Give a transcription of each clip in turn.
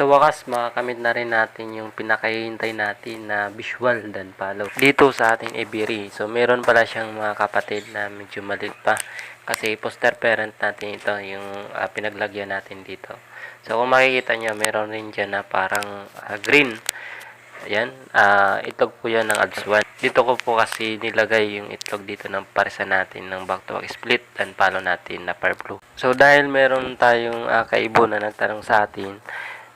Sa wakas, makakamit na rin natin yung pinakahihintay natin na visual dan follow. Dito sa ating Iberi. So, meron pala siyang mga kapatid na medyo maliit pa. Kasi poster parent natin ito, yung ah, pinaglagyan natin dito. So, kung makikita nyo, meron rin dyan na parang ah, green. Ayan, ah, itlog po yan ng Adswan. Dito ko po kasi nilagay yung itlog dito ng parisa natin ng back to back split and follow natin na par blue. So dahil meron tayong ah, kaibon na nagtanong sa atin,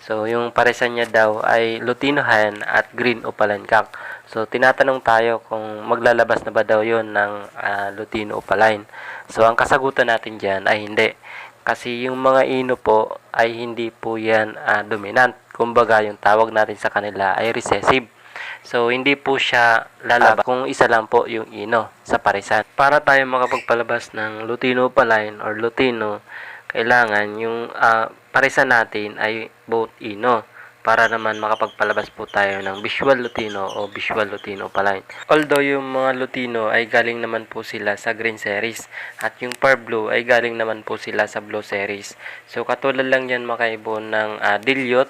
so yung parisa niya daw ay Lutino Hen at Green Cock. So tinatanong tayo kung maglalabas na ba daw yon ng ah, Lutino Opaline. So ang kasagutan natin diyan ay hindi. Kasi yung mga ino po ay hindi po yan ah, dominant. Kumbaga yung tawag natin sa kanila ay recessive. So, hindi po siya lalabas kung isa lang po yung ino sa parisan. Para tayo makapagpalabas ng Lutino Opaline or Lutino, kailangan yung ah, parisan natin ay both ino para naman makapagpalabas po tayo ng visual Lutino o visual Lutino Opaline. Although yung mga Lutino ay galing naman po sila sa green series at yung par blue ay galing naman po sila sa blue series. So katulad lang yan makaibon ng ah, Dilliot,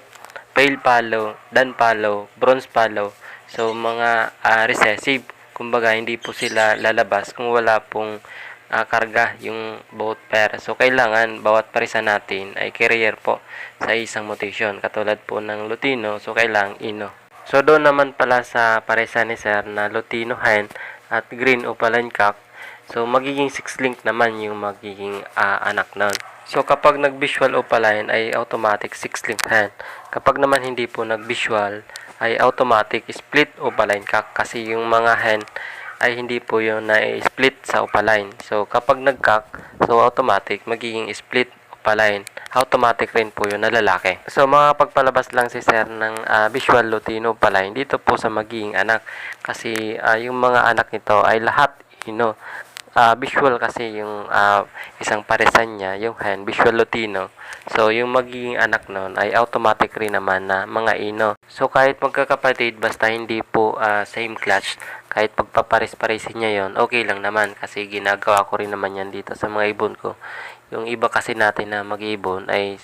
pale palo, dan palo, bronze palo. So mga ah, recessive, kumbaga hindi po sila lalabas kung wala pong ah, karga yung both pair. So kailangan bawat parisa natin ay carrier po sa isang mutation. Katulad po ng Lutino, so kailangan ino. So doon naman pala sa parisa ni Sir na Lutino Hen at Green Opaline Cock, so magiging 6 link naman yung magiging ah, anak nun. So kapag nag-visual opaline ay automatic 6 link hen. Kapag naman hindi po nag-visual ay automatic split opaline cock kasi yung mga hen ay hindi po yung na-split sa opaline. So kapag nag-cock, so automatic magiging split opaline. Automatic rin po yun na lalaki. So makapagpalabas lang si sir ng ah, visual Lutino opaline dito po sa magiging anak kasi ah, yung mga anak nito ay lahat ino ah, visual kasi yung ah, isang paresan niya, yung hen, visual Lutino. So, yung magiging anak nun ay automatic rin naman na mga ino. So, kahit magkakapatid, basta hindi po ah, same clutch, kahit pagpapares-paresin niya yon okay lang naman kasi ginagawa ko rin naman yan dito sa mga ibon ko. Yung iba kasi natin na mag-ibon ay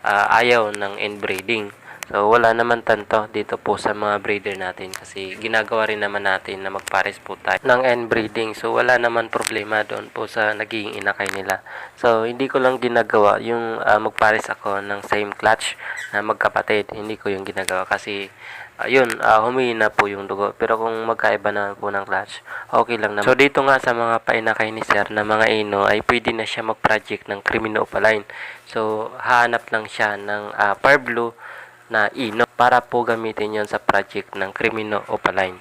ah, ayaw ng inbreeding. So, wala naman tanto dito po sa mga breeder natin kasi ginagawa rin naman natin na magpares po tayo ng inbreeding. So, wala naman problema doon po sa nagiging inakay nila. So, hindi ko lang ginagawa yung ah, magpares ako ng same clutch na magkapatid. Hindi ko yung ginagawa kasi ayun, uh, humihina po yung dugo. Pero kung magkaiba na po ng clutch, okay lang naman. So, dito nga sa mga painakay ni Sir na mga ino, ay pwede na siya mag-project ng Crimino Opaline. So, hahanap lang siya ng uh, par blue na ino para po gamitin yon sa project ng Crimino Opaline.